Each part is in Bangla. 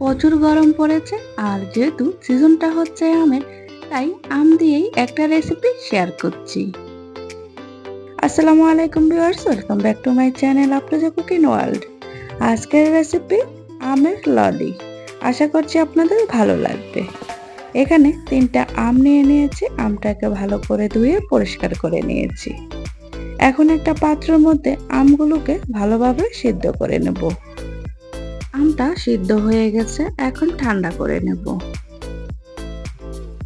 প্রচুর গরম পড়েছে আর যেহেতু সিজনটা হচ্ছে আমের, তাই আম দিয়েই একটা রেসিপি শেয়ার করছি। আসসালামু আলাইকুম viewers welcome back to my channel আপনাদের কুকিং ওয়ার্ল্ড আজকের রেসিপি আমের ললি। আশা করছি আপনাদের ভালো লাগবে। এখানে তিনটা আম নিয়ে নিয়েছি, আমটাকে ভালো করে ধুয়ে পরিষ্কার করে নিয়েছি। এখন একটা পাত্রের মধ্যে আমগুলোকে ভালোভাবে সিদ্ধ করে নেব। আমটা সিদ্ধ হয়ে গেছে, এখন ঠান্ডা করে নেব।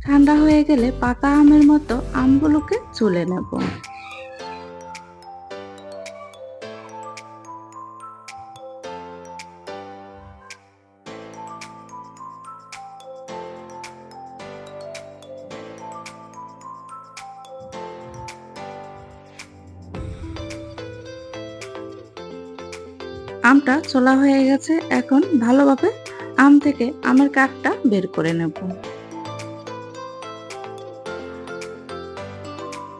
ঠান্ডা হয়ে গেলে পাকা আমের মতো আমগুলোকে চুলে নেব। আমটা চোলা হয়ে গেছে, এখন ভালোভাবে আম থেকে আমের কাঠটা বের করে নেব।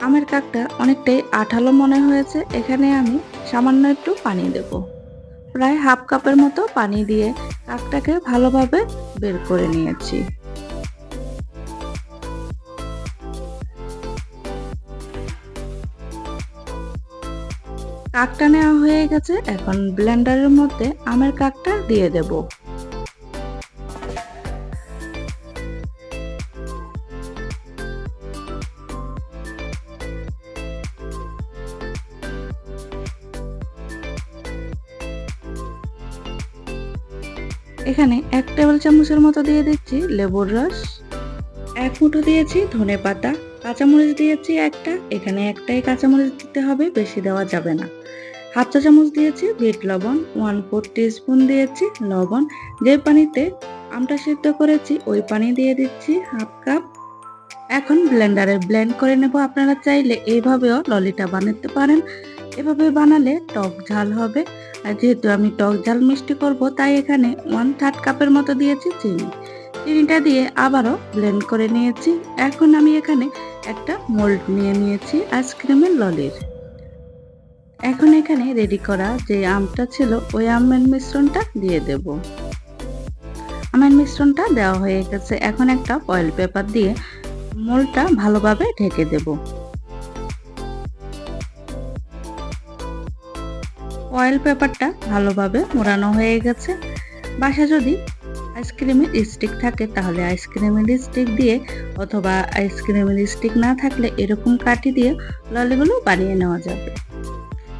আমের কাঠটা অনেকটাই আঠালো মনে হয়েছে, এখানে আমি সামান্য একটু পানি দেব। প্রায় হাফ কাপের মতো পানি দিয়ে কাঠটাকে ভালোভাবে বের করে নিয়েছি। কাকটা নেওয়া হয়ে গেছে, এখন ব্লেন্ডারের মধ্যে আমের কাকটা দিয়ে দেব। এখানে এক টেবিল চামচের মতো দিয়ে দিচ্ছি লেবুর রস। এক মুঠো দিয়েছি, ধনে পাতা, কাঁচামরিচ দিয়েছি একটা, এখানে একটাই কাঁচামরিচ দিতে হবে, বেশি দেওয়া যাবে না। হাফ চা চামচ দিয়েছি বিট লবণ ওয়ান ফোর স্পুন দিয়েছি লবণ, যে পানিতে আমটা সিদ্ধ করেছি, ওই পানি দিয়ে দিচ্ছি হাফ কাপ। এখন ব্লেন্ডারে ব্লেন্ড করে নেব, আপনারা চাইলে এইভাবেও ললিটা বানাতে পারেন। এভাবে বানালে টক ঝাল হবে, আর যেহেতু আমি টক ঝাল মিষ্টি করব, তাই এখানে ওয়ান থার্ড কাপের মতো দিয়েছি চিনি। চিনিটা দিয়ে আবারও ব্লেন্ড করে নিয়েছি। এখন আমি এখানে একটা মোল্ড নিয়ে নিয়েছি আইসক্রিমের ললির। এখন এখানে রেডি করা যে আমটা ছিল, ওই আমের মিশ্রণটা দিয়ে দেব। আমের মিশ্রণটা দেওয়া হয়ে গেছে। এখন একটা অয়েল পেপার দিয়ে মোলটা ভালোভাবে ঢেকে দেব। অয়েল পেপারটা ভালোভাবে মোড়ানো হয়ে গেছে। বাসা যদি আইসক্রিমের স্টিক থাকে, তাহলে আইসক্রিমের স্টিক দিয়ে অথবা আইসক্রিমের স্টিক না থাকলে এরকম কাঠি দিয়ে ললিগুলো বানিয়ে নেওয়া যাবে।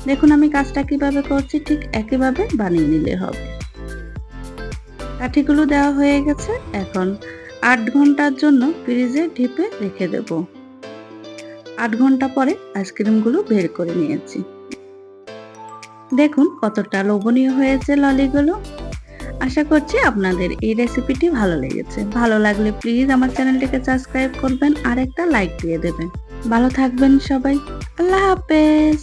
দেখুন আমি কাজটা কীভাবে করছি, ঠিক একইভাবে বানিয়ে নিলে হবে। কাঠিগুলো দেওয়া হয়ে গেছে, এখন আট ঘণ্টার জন্য ফ্রিজে ঢিপে রেখে দেব। আট ঘণ্টা পরে আইসক্রিমগুলো বের করে নিয়েছি। দেখুন কতটা লোভনীয় হয়েছে ললিগুলো। আশা করছি আপনাদের এই রেসিপিটি ভালো লেগেছে। ভালো লাগলে প্লিজ আমার চ্যানেলটিকে সাবস্ক্রাইব করবেন আর একটা লাইক দিয়ে দেবেন। ভালো থাকবেন সবাই। আল্লাহ হাফেজ।